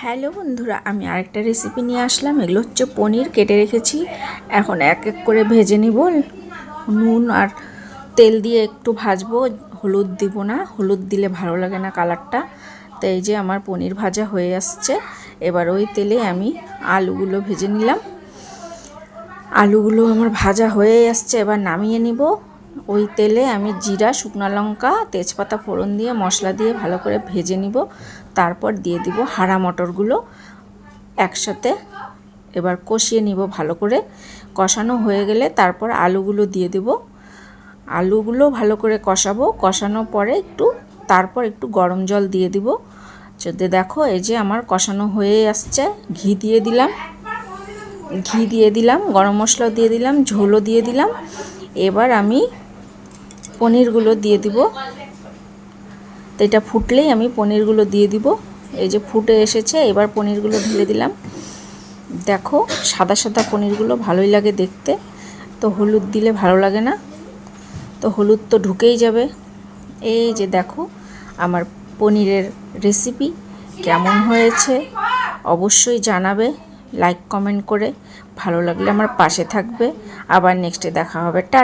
Hello বন্ধুরা, আমি আরেকটা রেসিপি নিয়ে আসলাম। এগুলো হচ্ছে পনির, কেটে রেখেছি। এখন এক এক করে ভেজে নিব। নুন আর তেল দিয়ে একটু ভাজবো। হলুদ দিব না, হলুদ দিলে ভালো লাগে না কালারটা। তো এই যে আমার পনির ভাজা হয়ে আসছে। এবার ওই তেলে আমি আলুগুলো ভেজে নিলাম। আলুগুলো আমার ভাজা হয়ে আসছে, এবার নামিয়ে নিব। ওই তেলে আমি জিরা, শুকনো লঙ্কা, তেজপাতা, ফোড়ন দিয়ে, মশলা দিয়ে ভালো করে ভেজে নিব। তারপর দিয়ে দিব হারা মটরগুলো। একসাথে এবার কষিয়ে নিব ভালো করে। কষানো হয়ে গেলে তারপর আলুগুলো দিয়ে দেব। আলুগুলো ভালো করে কষাবো। কষানোর পরে একটু, তারপর একটু গরম জল দিয়ে দিব। যদি দেখো, এই যে আমার কষানো হয়ে আসছে, ঘি দিয়ে দিলাম। ঘি দিয়ে দিলাম, গরম মশলা দিয়ে দিলাম, ঝোলও দিয়ে দিলাম। এবার আমি পনিরগুলো দিয়ে দিব। তো এটা ফুটলেই আমি পনিরগুলো দিয়ে দিব। এই যে ফুটে এসেছে, এবার পনিরগুলো ঢেলে দিলাম। দেখো, সাদা সাদা পনিরগুলো ভালোই লাগে দেখতে। তো হলুদ দিলে ভালো লাগে না। তো হলুদ তো ঢুকেই যাবে। এই যে দেখো, আমার পনিরের রেসিপি কেমন হয়েছে, অবশ্যই জানাবে। লাইক, কমেন্ট করে। ভালো লাগলে আমার পাশে থাকবে। আবার নেক্সটে দেখা হবে। টা